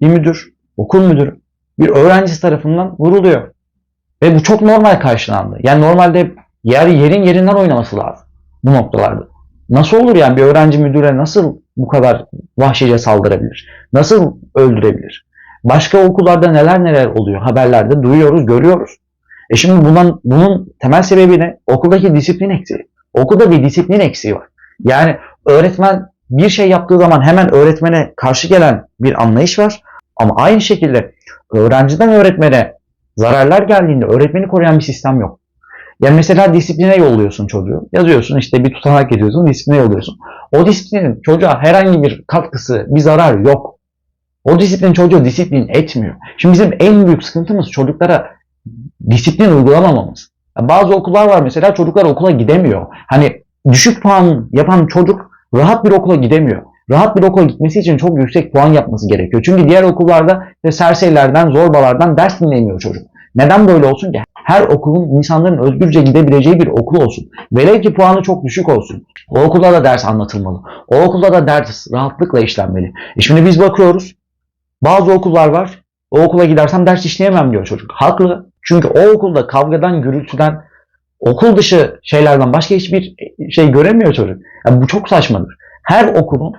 bir müdür, okul müdürü bir öğrencisi tarafından vuruluyor. Ve bu çok normal karşılandı. Yani normalde yer yerin yerinden oynaması lazım bu noktalarda. Nasıl olur yani bir öğrenci müdüre nasıl bu kadar vahşice saldırabilir? Nasıl öldürebilir? Başka okullarda neler neler oluyor haberlerde duyuyoruz, görüyoruz. E şimdi bunun, bunun temel sebebi ne? Okuldaki disiplin eksiği. Okulda bir disiplin eksiği var. Yani öğretmen bir şey yaptığı zaman hemen öğretmene karşı gelen bir anlayış var. Ama aynı şekilde öğrenciden öğretmene zararlar geldiğinde öğretmeni koruyan bir sistem yok. Yani mesela disipline yolluyorsun çocuğu. Yazıyorsun işte bir tutanak ediyorsun, disipline yolluyorsun. O disiplinin çocuğa herhangi bir katkısı, bir zarar yok. O disiplin çocuğu disiplin etmiyor. Şimdi bizim en büyük sıkıntımız çocuklara disiplin uygulamamamız. Bazı okullar var mesela çocuklar okula gidemiyor. Hani düşük puan yapan çocuk rahat bir okula gidemiyor. Rahat bir okula gitmesi için çok yüksek puan yapması gerekiyor. Çünkü diğer okullarda işte serserilerden, zorbalardan ders dinlemiyor çocuk. Neden böyle olsun ki? Her okulun insanların özgürce gidebileceği bir okul olsun. Velev ki puanı çok düşük olsun. O okulda da ders anlatılmalı. O okulda da ders rahatlıkla işlenmeli. E şimdi biz bakıyoruz. Bazı okullar var. O okula gidersem ders işleyemem diyor çocuk. Haklı. Çünkü o okulda kavgadan, gürültüden, okul dışı şeylerden başka hiçbir şey göremiyor çocuk. Yani bu çok saçmadır. Her okulun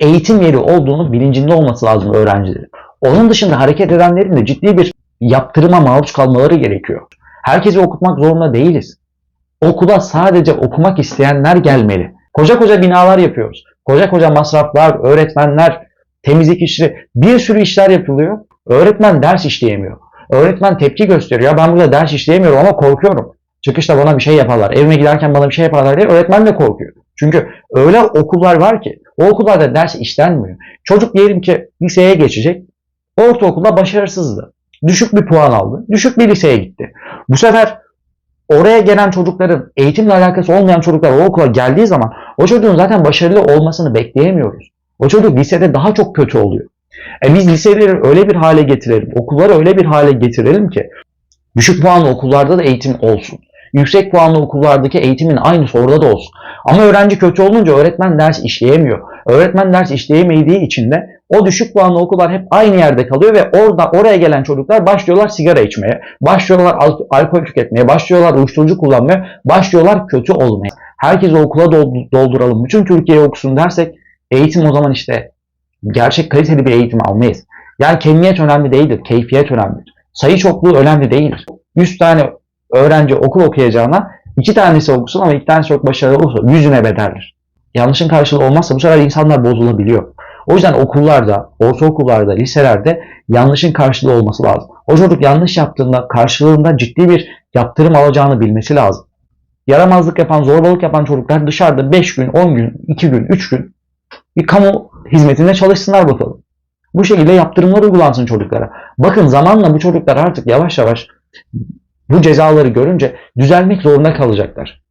eğitim yeri olduğunu bilincinde olması lazım öğrencilerin. Onun dışında hareket edenlerin de ciddi bir yaptırıma maruz kalmaları gerekiyor. Herkesi okutmak zorunda değiliz. Okula sadece okumak isteyenler gelmeli. Koca koca binalar yapıyoruz. Koca koca masraflar, öğretmenler, temizlik işleri, bir sürü işler yapılıyor. Öğretmen ders işleyemiyor. Öğretmen tepki gösteriyor. Ya ben burada ders işleyemiyorum ama korkuyorum. Çıkışta bana bir şey yaparlar. Evime giderken bana bir şey yaparlar diye öğretmen de korkuyor. Çünkü öyle okullar var ki o okullarda ders işlenmiyor. Çocuk diyelim ki liseye geçecek. Ortaokulda başarısızdı. Düşük bir puan aldı. Düşük bir liseye gitti. Bu sefer oraya gelen çocukların eğitimle alakası olmayan çocuklar o okula geldiği zaman o çocuğun zaten başarılı olmasını bekleyemiyoruz. O çocuk lisede daha çok kötü oluyor. E biz liseleri öyle bir hale getirelim, okulları öyle bir hale getirelim ki düşük puanlı okullarda da eğitim olsun. Yüksek puanlı okullardaki eğitimin aynısı orada da olsun. Ama öğrenci kötü olunca öğretmen ders işleyemiyor. Öğretmen ders işleyemediği için de o düşük puanlı okullar hep aynı yerde kalıyor ve orada oraya gelen çocuklar başlıyorlar sigara içmeye, başlıyorlar al- alkol tüketmeye, başlıyorlar uyuşturucu kullanmaya, başlıyorlar kötü olmaya. Herkesi okula doldu- dolduralım, bütün Türkiye okusun dersek eğitim o zaman işte gerçek kaliteli bir eğitim almayız. Yani kemiyet önemli değildir, keyfiyet önemlidir. Sayı çokluğu önemli değildir. 100 tane öğrenci okul okuyacağına iki tanesi okusun ama iki tanesi çok başarılı olursa yüzüne bedeldir. Yanlışın karşılığı olmazsa bu sefer insanlar bozulabiliyor. O yüzden okullarda, ortaokullarda, liselerde yanlışın karşılığı olması lazım. O çocuk yanlış yaptığında karşılığında ciddi bir yaptırım alacağını bilmesi lazım. Yaramazlık yapan, zorbalık yapan çocuklar dışarıda 5 gün, 10 gün, 2 gün, 3 gün bir kamu hizmetinde çalışsınlar bakalım. Bu şekilde yaptırımlar uygulansın çocuklara. Bakın zamanla bu çocuklar artık yavaş yavaş bu cezaları görünce düzelmek zorunda kalacaklar.